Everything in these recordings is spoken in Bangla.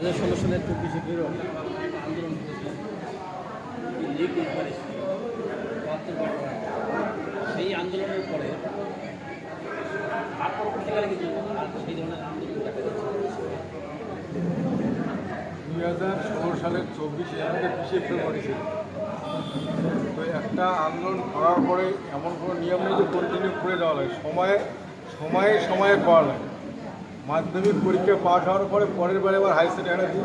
হাজার চব্বিশে ফেব্রুয়ারি আন্দোলন সেই আন্দোলনের পরে যাচ্ছে। দুই হাজার ষোলো সালের চব্বিশে আমাদের বিশে ফেব্রুয়ারি ছিল। তো একটা আন্দোলন করার পরে এমন কোনো নিয়ম নেই যে কন্টিনিউ করে দেওয়া লাগে। সময়ে সময়ে সময়ে করা লাগে। মাধ্যমিক পরীক্ষা পাস হওয়ার পরে পরের বারে আবার হাই সেকেন্ডারি দু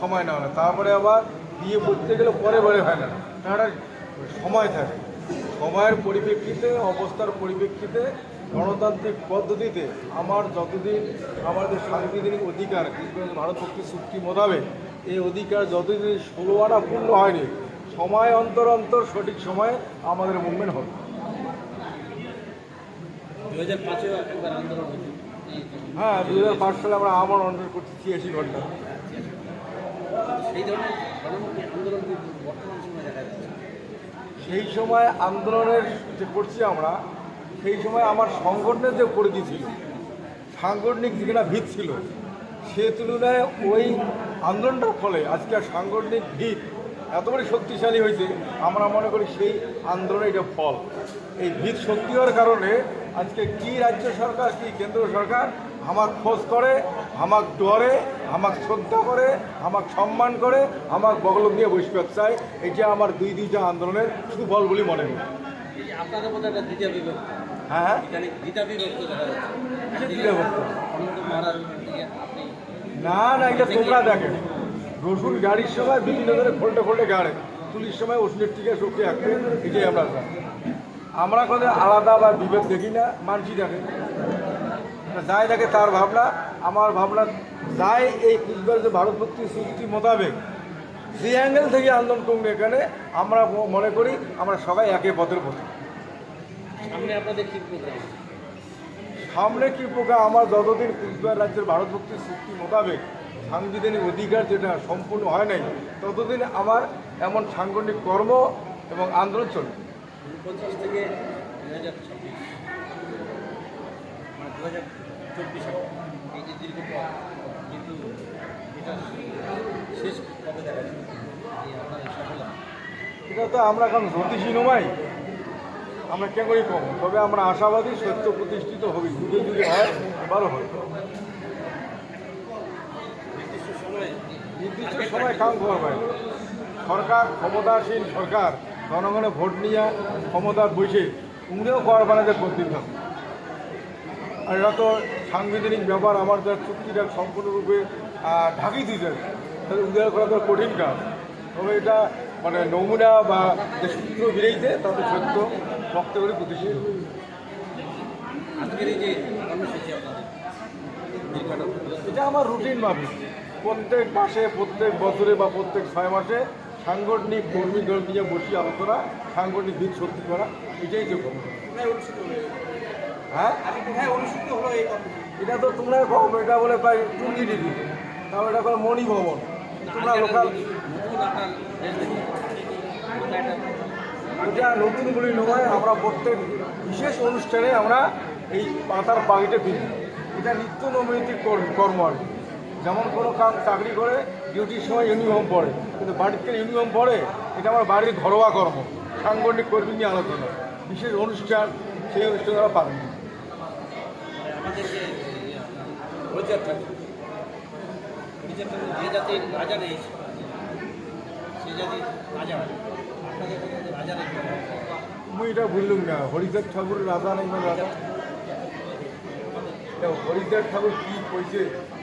সময় নেওয়া হয় তারপরে আবার বিয়ে পড়তে গেলে পরের বারে হয় না। তার সময় থাকে। সময়ের পরিপ্রেক্ষিতে, অবস্থার পরিপ্রেক্ষিতে, গণতান্ত্রিক পদ্ধতিতে আমার যতদিন আমাদের সাংবিধানিক অধিকার কিন্তু ভারত ভক্তি চুক্তি মোতাবেক এই অধিকার যতদিন ষোলো আনা পূর্ণ হয়নি, সময় অন্তর অন্তর সঠিক সময়ে আমাদের মুভমেন্ট হবে। দু হাজার পাঁচেও একবার আন্দোলন হয়েছে। হ্যাঁ দু হাজার পাঁচ সালে আমরা আমার অন্ডার করছি ছিয়াশি ঘণ্টা। সেই ধরনের আন্দোলন বর্তমান সময়ে দেখা যাচ্ছে। সেই সময় আন্দোলনের যে করছি আমরা সেই সময় আমার সংগঠনের যে পরিধি ছিল সাংগঠনিক যেখানে ভিত ছিল সে তুলনায় ওই আন্দোলনটার ফলে আজকে সাংগঠনিক ভিত এতবারই শক্তিশালী হয়েছে আমরা মনে করি সেই আন্দোলনের এটা ফল। এই ভিত শক্তি হওয়ার কারণে আজকে কি রাজ্য সরকার কি কেন্দ্র সরকার আমার খোঁজ করে আমাক ডরে আমাক শ্রদ্ধা করে আমাক সম্মান করে আমাক বগল দিয়ে বসতে চায় এটা আমার দুই দুইটা আন্দোলনের সুফল বলে মনে করি এই যে আপনাদের মধ্যে একটা দ্বিতীয় বিভক্ত। হ্যাঁ দ্বিতীয় বিভক্ত দ্বিতীয় বিভক্ত? দিকে আপনি না না এটা তোমরা দেখেন রসুন গাড়ির সময় বিভিন্ন ধরনের ফোল্টে ফোল্টে গাড়ে। তুলির সময় ওষুধের টিকে শক্তি আসবে এটাই আমরা আমরা কোনো আলাদা বা বিভেদ দেখি না মানসি দেখে যাই দেখে তার ভাবনা আমার ভাবনা যাই এই কুচবিহার যে ভারত মুক্তি চুক্তি মোতাবেক যে অ্যাঙ্গেল থেকে আন্দোলন করুন এখানে আমরা মনে করি আমরা সবাই একে পথের পথে। সামনে আপনাদের কি প্রোগ্রাম সামনে কি পোকা আমার যতদিন কুচবিহার রাজ্যের ভারত মুক্তি চুক্তি মোতাবেক সাংবিধানিক অধিকার যেটা সম্পূর্ণ হয় নাই ততদিন আমার এমন সাংগঠনিক কর্ম এবং আন্দোলন চলবে থেকে মানে এটা তো আমরা এখন জ্যোতিষী নমাই। আমরা কে করি কম? তবে আমরা আশাবাদী সত্য প্রতিষ্ঠিত হবি। যুগে যুগে হয় এবারও হয় নির্দিষ্ট সময়ে সময় কাম করবে সরকার ক্ষমতাসীন সরকার জনগণে ভোট নিয়ে ক্ষমতার বসে উনিও কর বানাতে হবে আর এটা তো সাংবিধানিক ব্যাপার আমার যা চুক্তিটা সম্পূর্ণরূপে ঢাকি দিতে তাহলে উদ্ধার করা তো কঠিন কাজ। তবে এটা মানে নমুনা বা যে সূত্র বেরিয়েছে তাতে সত্য রক্ত করে প্রতিষ্ঠিত। এটা আমার রুটিন মাফিক প্রত্যেক মাসে প্রত্যেক বছরে বা প্রত্যেক ছয় মাসে সাংগঠনিক কর্মী দল নিয়ে বসি আলোচনা সাংগঠনিক দিক সত্যি করা এটাই কর্ম হ্যাঁ? এটা তো তোমরা কম এটা বলে প্রায় টুঙ্গি ডিগ্রি তাহলে এটা করে মণি ভবন। তোমরা লোকাল এটা নতুন বলি নয় আমরা প্রত্যেক বিশেষ অনুষ্ঠানে আমরা এই পাতার পাখিটা পিঁধি এটা নিত্য নৈমিত্তিক কর- কর্ম আর কি। যেমন কোনো কাম চাকরি করে ডিউটির সময় ইউনিফর্ম পরে, কিন্তু বাড়িতে ইউনিফর্ম পরে, এটা আমার বাড়ির ঘরোয়া কর্ম, সাংগঠনিক কর্মী নিয়ে আলোচনা, বিশেষ অনুষ্ঠান, সেই অনুষ্ঠানে ঠাকুর ঠাকুর রাজা নেই মুই এটা বুঝলুম না, হরিচাঁদ ঠাকুরের রাজা নেই রাজা? হরিচাঁদ ঠাকুর কী কইছে?